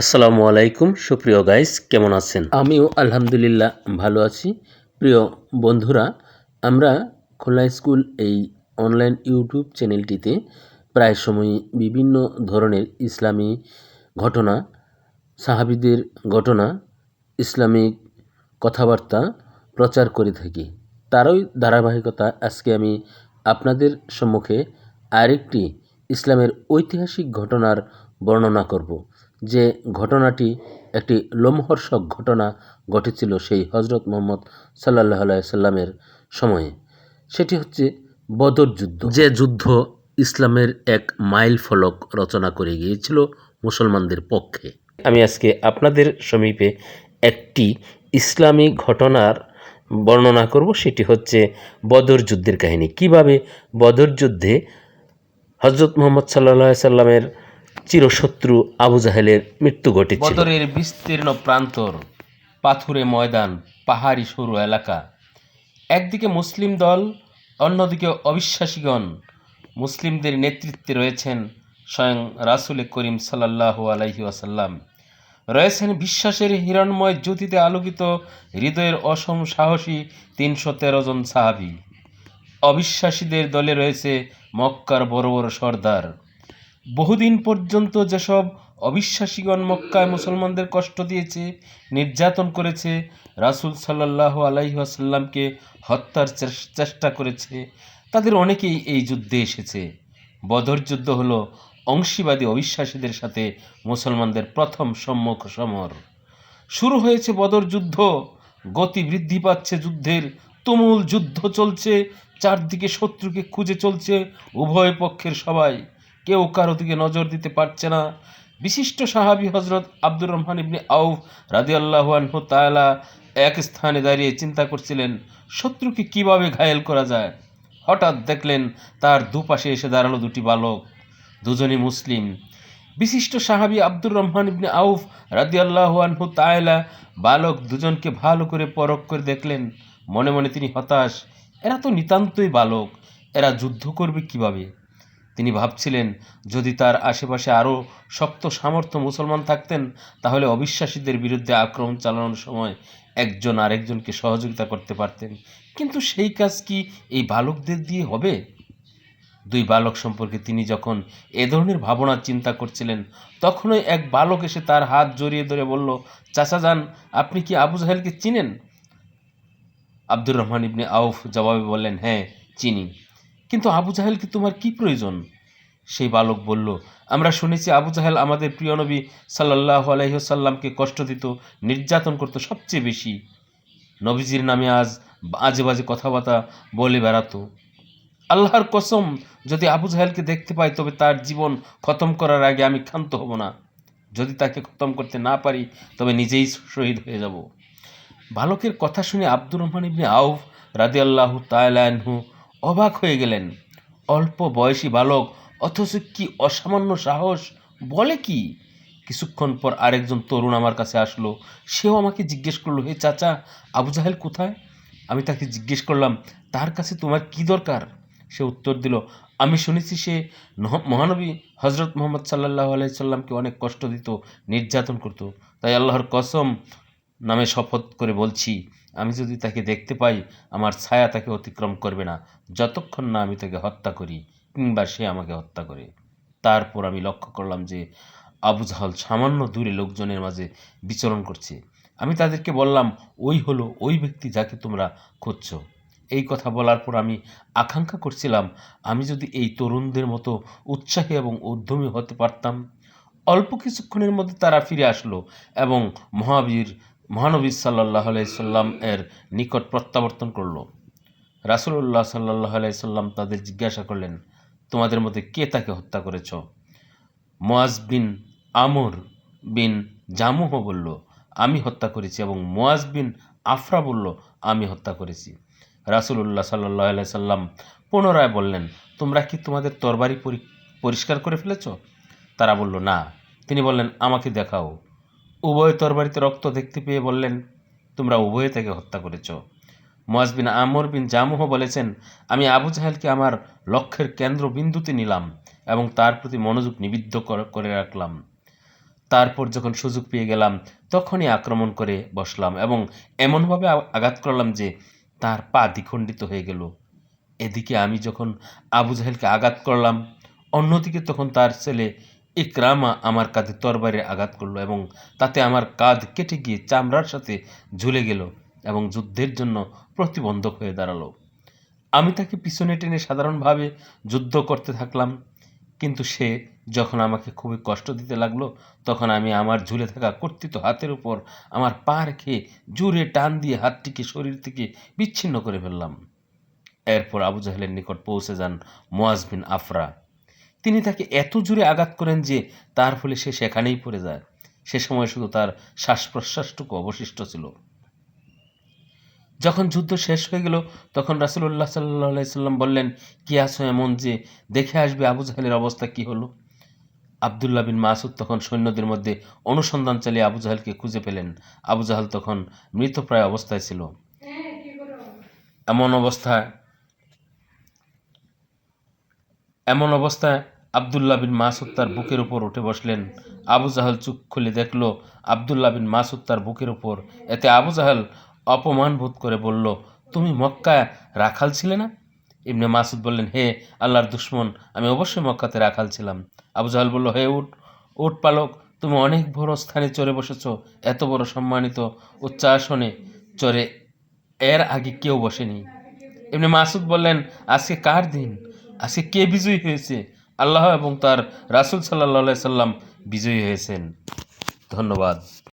আসসালামু আলাইকুম। সুপ্রিয় গাইস কেমন আছেন? আমিও আলহামদুলিল্লাহ ভালো আছি। প্রিয় বন্ধুরা, আমরা খোলা স্কুল এই অনলাইন ইউটিউব চ্যানেলটিতে প্রায় সময় বিভিন্ন ধরনের ইসলামী ঘটনা, সাহাবিদের ঘটনা, ইসলামিক কথাবার্তা প্রচার করে থাকি। তারই ধারাবাহিকতা আজকে আমি আপনাদের সম্মুখে আরেকটি ইসলামের ঐতিহাসিক ঘটনার বর্ণনা করব। যে ঘটনাটি একটি লোমহর্ষক ঘটনা ঘটেছিল সেই হজরত মোহাম্মদ সাল্লাহ সাল্লামের সময়ে। সেটি হচ্ছে বদর যুদ্ধ। যে যুদ্ধ ইসলামের এক মাইল ফলক রচনা করে গিয়েছিল মুসলমানদের পক্ষে। আমি আজকে আপনাদের সমীপে একটি ইসলামী ঘটনার বর্ণনা করব, সেটি হচ্ছে বদর যুদ্ধের কাহিনী। কীভাবে বদর যুদ্ধে হজরত মোহাম্মদ সাল্লাহ সাল্লামের চিরশত্রু আবু জাহেলের মৃত্যু ঘটেছিল। বদরের বিস্তীর্ণ প্রান্তর, পাথুরে ময়দান, পাহাড়ি সরু এলাকা। একদিকে মুসলিম দল, অন্যদিকে অবিশ্বাসীগণ। মুসলিমদের নেতৃত্বে রয়েছেন স্বয়ং রাসুল করিম সাল্লাহ আলাইহি ওয়াসাল্লাম। রয়েছেন বিশ্বাসের হিরণময় জ্যোতিতে আলোকিত, হৃদয়ের অসম সাহসী তিনশো তেরো জন সাহাবি। অবিশ্বাসীদের দলে রয়েছে মক্কার বড় বড় সর্দার। বহুদিন পর্যন্ত যেসব অবিশ্বাসীগণ মক্কায় মুসলমানদের কষ্ট দিয়েছে, নির্যাতন করেছে, রাসুল সাল্লাহ আলাইসাল্লামকে হত্যার চেষ্টা করেছে, তাদের অনেকেই এই যুদ্ধে এসেছে। বদর যুদ্ধ হলো অংশীবাদী অবিশ্বাসীদের সাথে মুসলমানদের প্রথম সম্মুখ সমর। শুরু হয়েছে বদর যুদ্ধ, গতি বৃদ্ধি পাচ্ছে যুদ্ধের, তুমুল যুদ্ধ চলছে, চারদিকে শত্রুকে খুঁজে চলছে উভয় পক্ষের সবাই। কেউ কারও দিকে নজর দিতে পারছে না। বিশিষ্ট সাহাবী হজরত আব্দুর রহমান ইবনে আউফ রাদিয়াল্লাহু আনহু তাআলা এক স্থানে দাঁড়িয়ে চিন্তা করছিলেন, শত্রুকে কীভাবে ঘায়েল করা যায়? হঠাৎ দেখলেন তার দুপাশে এসে দাঁড়াল দুটি বালক, দুজনই মুসলিম। বিশিষ্ট সাহাবি আব্দুর রহমান ইবনে আউফ রাদিয়াল্লাহু আনহু তাআলা বালক দুজনকে ভালো করে পরখ করে দেখলেন। মনে মনে তিনি হতাশ, এরা তো নিতান্তই বালক, এরা যুদ্ধ করবে কীভাবে? তিনি ভাবছিলেন, যদি তার আশেপাশে আরও শক্ত সামর্থ্য মুসলমান থাকতেন, তাহলে অবিশ্বাসীদের বিরুদ্ধে আক্রমণ চালানোর সময় একজন আরেকজনকে সহযোগিতা করতে পারতেন। কিন্তু সেই কাজ কি এই বালকদের দিয়ে হবে? দুই বালক সম্পর্কে তিনি যখন এ ধরনের ভাবনা চিন্তা করছিলেন, তখনই এক বালক এসে তার হাত জড়িয়ে ধরে বলল, চাচা যান, আপনি কি আবু জাহেলকে চিনেন? আব্দুর রহমান ইবনে আউফ জবাবে বললেন হ্যাঁ চিনি। কিন্তু আবু জাহেলকে তোমার কি প্রয়োজন? সেই বালক বলল, আমরা শুনেছি আবু জাহেল আমাদের প্রিয় নবী সাল্লাহ আলহিহসাল্লামকে কষ্ট দিত, নির্যাতন করতো সবচেয়ে বেশি। নবীজির নামে আজ আজে বাজে কথাবার্তা বলে বেড়াতো। আল্লাহর কসম, যদি আবু জাহেলকে দেখতে পাই, তবে তার জীবন খতম করার আগে আমি ক্ষান্ত হব না। যদি তাকে খতম করতে না পারি, তবে নিজেই শহীদ হয়ে যাব। বালকের কথা শুনে আব্দুর রহমান ইবনে আউফ রাদি আল্লাহ তালাহু অবাক হয়ে গেলেন। অল্প বয়সী বালক, অথচ কি অসামান্য সাহস, বলে কি? কিছুক্ষণ পর আরেকজন তরুণ আমার কাছে আসলো। সেও আমাকে জিজ্ঞেস করল, হে চাচা, আবু জাহেল কোথায়? আমি তাকে জিজ্ঞেস করলাম, তার কাছে তোমার কি দরকার? সে উত্তর দিল, আমি শুনেছি সে মহানবী হজরত মোহাম্মদ সাল্লাহ আলাইসাল্লামকে অনেক কষ্ট দিত, নির্যাতন করত। তাই আল্লাহর কসম, নামে শপথ করে বলছি আমি যদি তাকে দেখতে পাই, আমার ছায়া তাকে অতিক্রম করবে না। যতক্ষণ না আমি তাকে হত্যা করি, কিংবা সে আমাকে হত্যা করে। তারপর আমি লক্ষ্য করলাম যে, আবু জাহল সামান্য দূরে লোকজনের মাঝে বিচরণ করছে। আমি তাদেরকে বললাম, ওই হলো ওই ব্যক্তি যাকে তোমরা খুঁজছো। এই কথা বলার পর আমি আকাঙ্ক্ষা করছিলাম, আমি যদি এই তরুণদের মতো উৎসাহী এবং উদ্যমী হতে পারতাম। অল্প কিছুক্ষণের মধ্যে তারা ফিরে আসলো এবং মহাবীর মহানবী সাল্লাহ সাল্লাম এর নিকট প্রত্যাবর্তন করল। রাসুল্লাহ সাল্লাহ সাল্লাম তাদের জিজ্ঞাসা করলেন, তোমাদের মধ্যে কে তাকে হত্যা করেছ? মোয়াজ বিন আমর বিন জামুহ বলল, আমি হত্যা করেছি এবং মোয়াজ বিন আফরা বলল, আমি হত্যা করেছি। রাসুল্লাহ সাল্লাহ সাল্লাম পুনরায় বললেন, তোমরা কি তোমাদের তরবারি পরি- পরিষ্কার করে ফেলেছ? তারা বলল, না। তিনি বললেন, আমাকে দেখাও। উভয় তরবারিতে রক্ত দেখতে পেয়ে বললেন, তোমরা উভয়ে তাকে হত্যা করেছ। মোয়াজ বিন আমর বিন জামুহ বলেছেন, আমি আবু জাহেলকে আমার লক্ষ্যের কেন্দ্র বিন্দুতে নিলাম এবং তার প্রতি মনোযোগ নিবিদ্ধ করে রাখলাম। তারপর যখন সুযোগ পেয়ে গেলাম, তখনই আক্রমণ করে বসলাম এবং এমনভাবে আঘাত করলাম যে তার পা দ্বিখণ্ডিত হয়ে গেল। এদিকে আমি যখন আবু জাহেলকে আঘাত করলাম, অন্যদিকে তখন তার ছেলে ইকরামা আমার কাঁধে তরবারে আঘাত করল এবং তাতে আমার কাঁধ কেটে গিয়ে চামড়ার সাথে ঝুলে গেল এবং যুদ্ধের জন্য প্রতিবন্ধক হয়ে দাঁড়াল। আমি তাকে পিছনে টেনে সাধারণভাবে যুদ্ধ করতে থাকলাম, কিন্তু সে যখন আমাকে খুবই কষ্ট দিতে লাগল, তখন আমি আমার ঝুলে থাকা কর্তৃত হাতের উপর আমার পা রেখে জোরে টান দিয়ে হাতটিকে শরীর থেকে বিচ্ছিন্ন করে ফেললাম। এরপর আবু জাহেলের নিকট পৌঁছে যান মোয়াজ বিন আফরা। তিনি তাকে এত জোরে আঘাত করেন যে তার ফলে সে সেখানেই পড়ে যায়। সে সময় শুধু তার শ্বাস প্রশ্বাসটুকু অবশিষ্ট ছিল। যখন যুদ্ধ শেষ হয়ে গেল, তখন রাসুল্লাহ সাল্লাহ সাল্লাম বললেন, কি আছো এমন যে দেখে আসবে আবু জাহেলের অবস্থা কি হলো? আবদুল্লাহ বিন মাসুদ তখন সৈন্যদের মধ্যে অনুসন্ধান চালিয়ে আবু জাহেলকে খুঁজে পেলেন। আবু জাহাল তখন মৃতপ্রায় অবস্থায় ছিল। এমন অবস্থায় এমন অবস্থায় আবদুল্লাহ বিন মাসুদ তার বুকের উপর উঠে বসলেন। আবু জাহাল চুপ খুলে দেখল, আবদুল্লাহ বিন মাসুদ তার বুকের উপর। এতে আবু জাহাল অপমান বোধ করে বলল, তুমি মক্কায় রাখাল ছিলে না? ইবনে মাসুদ বললেন, হে আল্লাহর দুশ্মন, আমি অবশ্যই মক্কাতে রাখাল ছিলাম। আবু জাহাল বলল, হে উঠ উঠ পালক, তুমি অনেক বড় স্থানে চড়ে বসেছ, এত বড় সম্মানিত উচ্চাসনে চড়ে, এর আগে কেউ বসেনি। এমনি মাসুদ বললেন, আজকে কার দিন? আজকে কে বিজয়ী হয়েছে? আল্লাহ এবং তার রাসুল সাল্লাহ সাল্লাম বিজয়ী হয়েছেন। ধন্যবাদ।